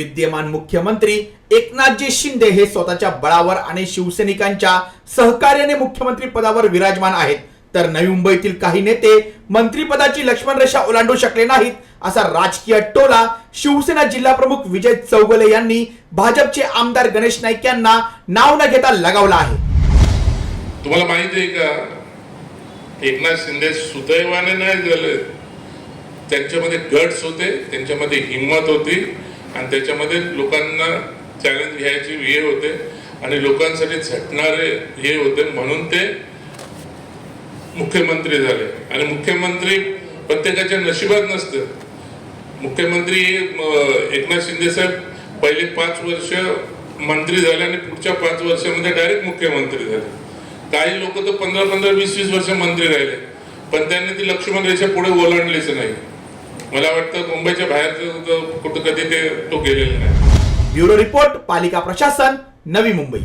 विद्यमान मुख्यमंत्री एकनाथजी शिंदे हे स्वतःच्या बळावर आणि शिवसैनिकांच्या सहकार्याने मुख्यमंत्री पदावर विराजमान आहेत. तर नवी मुंबईतील काही नेते मंत्रीपदाची लक्ष्मण रेषा ओलांडू शकले नाहीत असा राजकीय टोला शिवसेना जिल्हा प्रमुख विजय चौगले यांनी भाजपचे आमदार गणेश नाईक यांना नाव न घेता लगावला आहे. तुम्हाला माहिती आहे का? एकनाथ शिंदे सुदैवाने नाही झाले. त्यांच्यामध्ये गट्स होते त्यांच्यामध्ये हिंमत होती. आणि त्याच्यामध्ये लोकांना चॅलेंज घ्यायचे हे होते आणि लोकांसाठी झटणारे हे होते म्हणून ते मुख्यमंत्री झाले. आणि मुख्यमंत्री प्रत्येकाच्या नशिबात नसतं. मुख्यमंत्री हे एकनाथ शिंदे साहेब पहिले पाच वर्ष मंत्री झाले आणि पुढच्या पाच वर्षामध्ये डायरेक्ट मुख्यमंत्री झाले. काही लोक तर पंधरा पंधरा वीस वीस वर्ष मंत्री राहिले. पण त्यांनी ती लक्ष्मण रेषा पुढे ओलांडलीच नाही. मला वाटतं मुंबईच्या बाहेर कुठं कधी ते तो गेलेला नाही. ब्युरो रिपोर्ट पालिका प्रशासन नवी मुंबई.